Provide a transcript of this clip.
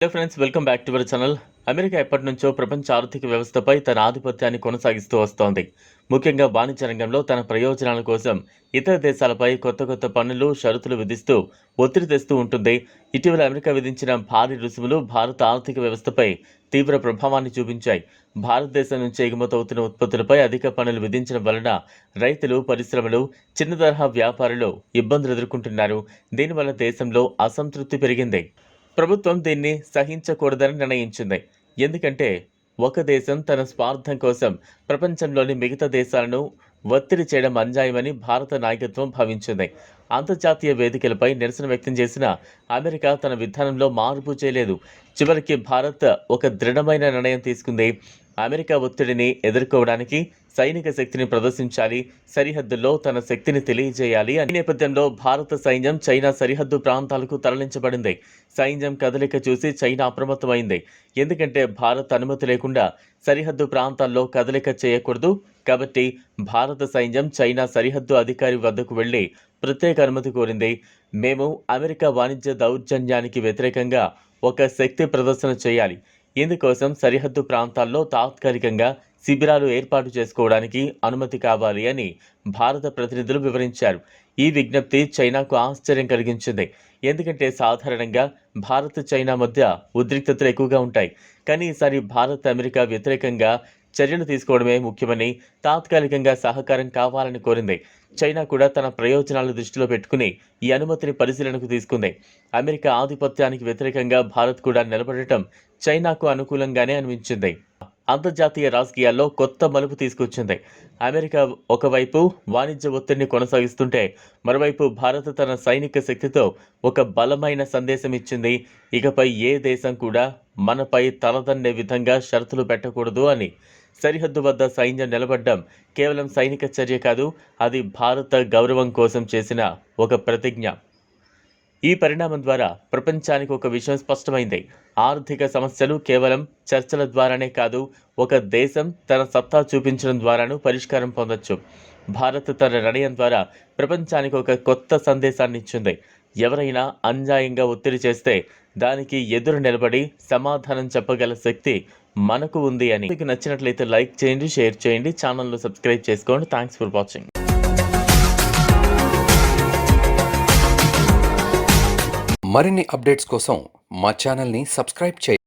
Hello friends welcome back to our channel America ఎప్పటి నుంచో ప్రపంచ ఆర్థిక వ్యవస్థపై తన ఆధిపత్యాన్ని కొనసాగిస్తూ వస్తోంది. ముఖ్యంగా వాణిజ్య రంగంలో తన ప్రయోజనాల కోసం ఇతర దేశాలపై కొత్త కొత్త పన్నులు షరతులు విధిస్తూ ఒత్తిడి తెస్తూ ఉంటుంది. ఇటీవల అమెరికా విధించిన భారీ రుసుములు భారత ఆర్థిక వ్యవస్థపై తీవ్ర ప్రభావాన్ని చూపించాయి. భారతదేశం నుంచి ఎగుమతవుతున్న ఉత్పత్తులపై అధిక పన్నులు విధించడం వలన రైతులు పరిశ్రమలు చిన్న తరహా వ్యాపారులు ఇబ్బందులు ఎదుర్కొంటున్నారు. దీనివల్ల దేశంలో అసంతృప్తి పెరిగింది. ప్రభుత్వం దీన్ని సహించకూడదని నిర్ణయించింది. ఎందుకంటే ఒక దేశం తన స్వార్థం కోసం ప్రపంచంలోని మిగతా దేశాలను ఒత్తిడి చేయడం అంజాయమని భారత నాయకత్వం భావించింది. అంతర్జాతీయ వేదికలపై నిరసన వ్యక్తం చేసిన అమెరికా తన విధానంలో మార్పు చేయలేదు. చివరికి భారత్ ఒక దృఢమైన నిర్ణయం తీసుకుంది. అమెరికా ఒత్తిడిని ఎదుర్కోవడానికి సైనిక శక్తిని ప్రదర్శించాలి సరిహద్దుల్లో తన శక్తిని తెలియజేయాలి ఈ నేపథ్యంలో భారత సైన్యం చైనా సరిహద్దు ప్రాంతాలకు తరలించబడింది. సైన్యం కదలిక చూసి చైనా అప్రమత్తమైంది. ఎందుకంటే భారత్ అనుమతి లేకుండా సరిహద్దు ప్రాంతాల్లో కదలిక చేయకూడదు. కాబట్టి భారత సైన్యం చైనా సరిహద్దు అధికారి వద్దకు వెళ్ళి ప్రత్యేక అనుమతి కోరింది. మేము అమెరికా వాణిజ్య దౌర్జన్యానికి వ్యతిరేకంగా ఒక శక్తి ప్రదర్శన చేయాలి. ఇందుకోసం సరిహద్దు ప్రాంతాల్లో తాత్కాలికంగా శిబిరాలు ఏర్పాటు చేసుకోవడానికి అనుమతి కావాలి అని భారత ప్రతినిధులు వివరించారు. ఈ విజ్ఞప్తి చైనాకు ఆశ్చర్యం కలిగించింది. ఎందుకంటే సాధారణంగా భారత్ చైనా మధ్య ఉద్రిక్తతలు ఎక్కువగా ఉంటాయి. కానీ ఈసారి భారత్ అమెరికా వ్యతిరేకంగా చర్యలు తీసుకోవడమే ముఖ్యమని తాత్కాలికంగా సహకారం కావాలని కోరింది. చైనా కూడా తన ప్రయోజనాలను దృష్టిలో పెట్టుకుని ఈ అనుమతిని పరిశీలనకు తీసుకుంది. అమెరికా ఆధిపత్యానికి వ్యతిరేకంగా భారత్ కూడా నిలబడటం చైనాకు అనుకూలంగానే అనిపించింది. అంతర్జాతీయ రాజకీయాల్లో కొత్త మలుపు తీసుకొచ్చింది. అమెరికా ఒకవైపు వాణిజ్య ఒత్తిడిని కొనసాగిస్తుంటే మరోవైపు భారత్ తన సైనిక శక్తితో ఒక బలమైన సందేశం ఇచ్చింది. ఇకపై ఏ దేశం కూడా మనపై తలదన్నే విధంగా షరతులు పెట్టకూడదు అని సరిహద్దు వద్ద సైన్యం నిలబడ్డం కేవలం సైనిక చర్య కాదు అది భారత గౌరవం కోసం చేసిన ఒక ప్రతిజ్ఞ. ఈ పరిణామం ద్వారా ప్రపంచానికి ఒక విషయం స్పష్టమైంది. ఆర్థిక సమస్యలు కేవలం చర్చల ద్వారానే కాదు ఒక దేశం తన సత్తా చూపించడం ద్వారాను పరిష్కారం పొందొచ్చు. భారత్ తన నిర్ణయం ద్వారా ప్రపంచానికి ఒక కొత్త సందేశాన్ని ఇచ్చింది. ఎవరైనా అన్యాయంగా ఒత్తిడి చేస్తే దానికి ఎదురు నిలబడి సమాధానం చెప్పగల శక్తి మనకు ఉంది అని. మీకు నచ్చినట్లయితే లైక్ చేయండి షేర్ చేయండి ఛానల్ను సబ్స్క్రైబ్ చేసుకోండి. థ్యాంక్స్ ఫర్ వాచింగ్ మరిన్ని అప్డేట్స్ కోసం మా ఛానల్ని సబ్స్క్రైబ్ చేయండి.